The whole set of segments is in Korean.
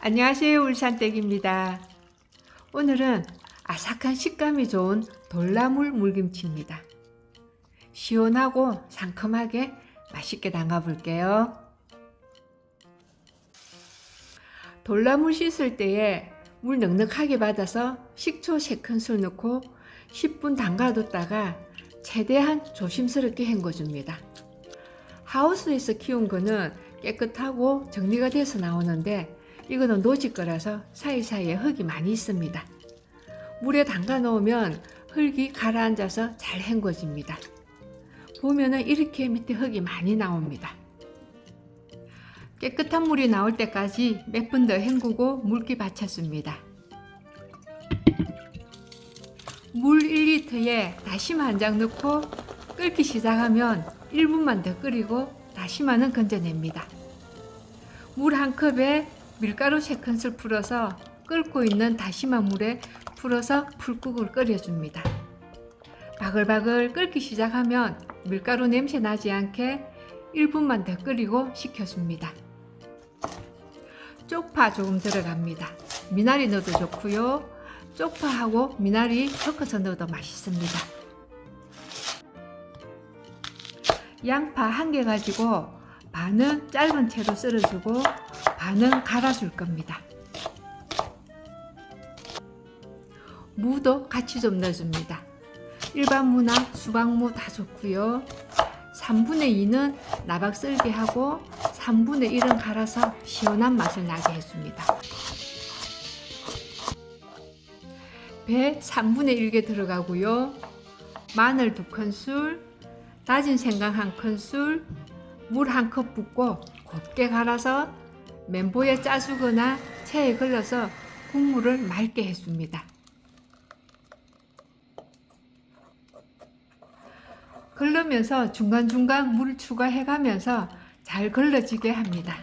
안녕하세요. 울산댁입니다. 오늘은 아삭한 식감이 좋은 돌나물 물김치입니다. 시원하고 상큼하게 맛있게 담가 볼게요. 돌나물 씻을 때에 물 넉넉하게 받아서 식초 3큰술 넣고 10분 담가뒀다가 최대한 조심스럽게 헹궈줍니다. 하우스에서 키운 거는 깨끗하고 정리가 돼서 나오는데 이거는 노지 거라서 사이사이에 흙이 많이 있습니다. 물에 담가 놓으면 흙이 가라앉아서 잘 헹궈집니다. 보면은 이렇게 밑에 흙이 많이 나옵니다. 깨끗한 물이 나올 때까지 몇 분 더 헹구고 물기 받쳤습니다. 물 1리터에 다시마 한 장 넣고 끓기 시작하면 1분만 더 끓이고 다시마는 건져냅니다. 물 한 컵에 밀가루 3큰술 풀어서 끓고 있는 다시마 물에 풀어서 풀국을 끓여줍니다. 바글바글 끓기 시작하면 밀가루 냄새 나지 않게 1분만 더 끓이고 식혀줍니다. 쪽파 조금 들어갑니다. 미나리 넣어도 좋고요. 쪽파하고 미나리 섞어서 넣어도 맛있습니다. 양파 한 개 가지고 반은 짧은 채로 썰어주고 반은 갈아줄 겁니다. 무도 같이 좀 넣어줍니다. 일반 무나 수박무 다 좋고요. 3분의 2는 나박 썰게 하고 3분의 1은 갈아서 시원한 맛을 나게 해줍니다. 배 3분의 1개 들어가고요. 마늘 2큰술, 다진 생강 1큰술, 물 한 컵 붓고 곱게 갈아서 멘보에 짜주거나 체에 걸러서 국물을 맑게 해줍니다. 걸르면서 중간중간 물 추가해가면서 잘 걸러지게 합니다.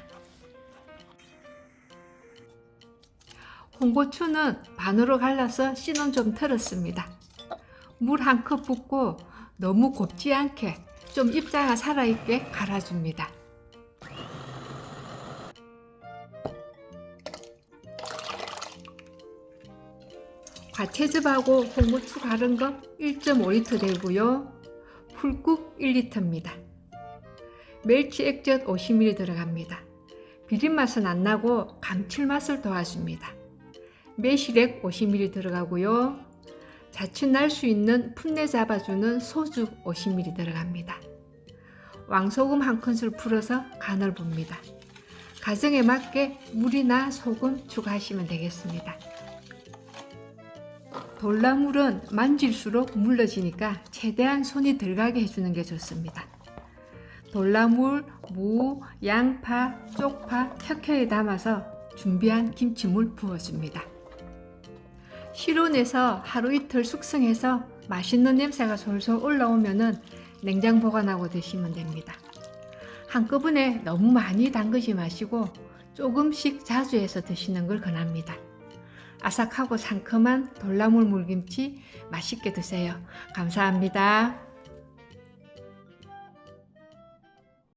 홍고추는 반으로 갈라서 씨는 좀 털었습니다. 물 한 컵 붓고 너무 곱지 않게 좀 입자가 살아있게 갈아줍니다. 과채즙하고 홍고추 갈은 거 1.5리터 되고요. 풀국 1리터입니다. 멸치 액젓 50ml 들어갑니다. 비린맛은 안 나고 감칠맛을 도와줍니다. 매실액 50ml 들어가고요. 자칫 날 수 있는 풋내 잡아주는 소주 50ml 들어갑니다. 왕소금 한 큰술 풀어서 간을 봅니다. 가정에 맞게 물이나 소금 추가하시면 되겠습니다. 돌나물은 만질수록 물러지니까 최대한 손이 덜 가게 해주는 게 좋습니다. 돌나물, 무, 양파, 쪽파 켜켜이 담아서 준비한 김치물 부어줍니다. 실온에서 하루 이틀 숙성해서 맛있는 냄새가 솔솔 올라오면은 냉장 보관하고 드시면 됩니다. 한꺼번에 너무 많이 담그지 마시고 조금씩 자주 해서 드시는 걸 권합니다. 아삭하고 상큼한 돌나물 물김치 맛있게 드세요. 감사합니다.